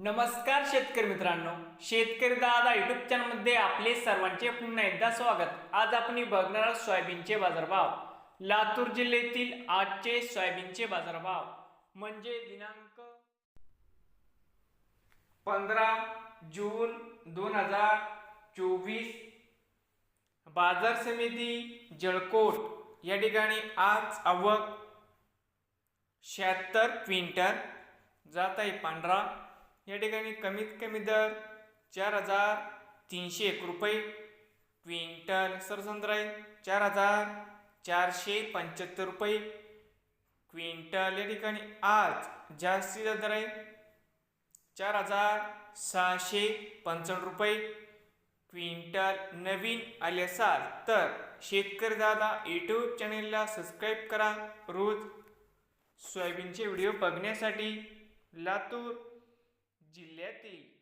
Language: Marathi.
नमस्कार शेतकरी मित्रांनो शेतकरी दादा युट्यूब चॅनलमध्ये आपले सर्वांचे पुन्हा एकदा स्वागत. आज आपण बघणार आहोत सोयाबीनचे बाजारभाव. लातूर जिल्ह्यातील आजचे सोयाबीनचे बाजारभाव. म्हणजे दिनांक पंधरा जून दोन हजार चोवीस. बाजार समिती जळकोट. या ठिकाणी आज आवक शहात्तर क्विंटल. जात आहे पांढरा. या ठिकाणी कमीत कमी दर चार हजार तीनशे एक रुपये क्विंटल सरसंद्र आहे चार हजार चारशे पंच्याहत्तर रुपये क्विंटल या ठिकाणी आज जास्तीचा दर आहे चार हजार सहाशे पंचावन्न रुपये क्विंटल नवीन आले असाल तर शेतकरी दादा यूट्यूब चॅनेलला सबस्क्राईब करा. रोज सोयाबीनचे व्हिडिओ बघण्यासाठी लातूर जिल्ह्यातील